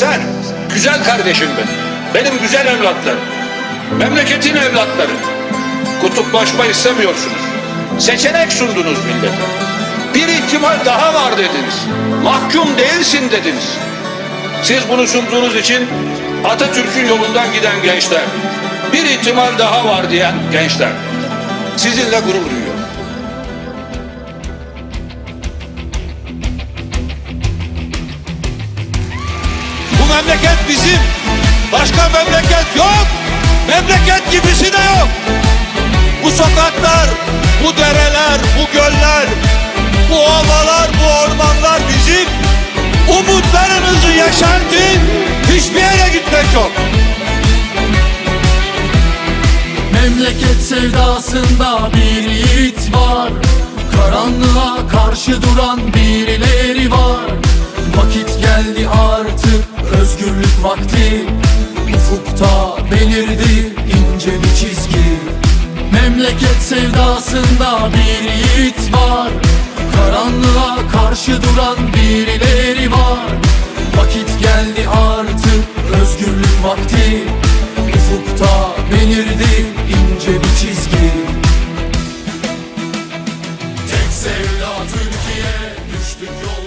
sen, güzel kardeşim benim. Benim güzel evlatlarım. Memleketin evlatları. Kutuplaşma istemiyorsunuz. Seçenek sundunuz millete. Bir ihtimal daha var dediniz. Mahkum değilsin dediniz. Siz bunu sunduğunuz için Atatürk'ün yolundan giden gençler, bir ihtimal daha var diyen gençler, sizinle gurur duyuyor. Memleket bizim. Başka memleket yok. Memleket gibisi de yok. Bu sokaklar, bu dereler, bu göller, bu ovalar, bu ormanlar bizim. Umutlarınızı yaşartın. Hiçbir yere gitmek yok. Memleket sevdasında bir yiğit var Karanlığa karşı duran birileri var Vakit geldi özgürlük vakti. Ufukta belirdi ince bir çizgi. Memleket sevdasında bir yiğit var. Karanlığa karşı duran birileri var. Vakit geldi artık özgürlük vakti. Ufukta belirdi ince bir çizgi. Tek sevda Türkiye düştük yollara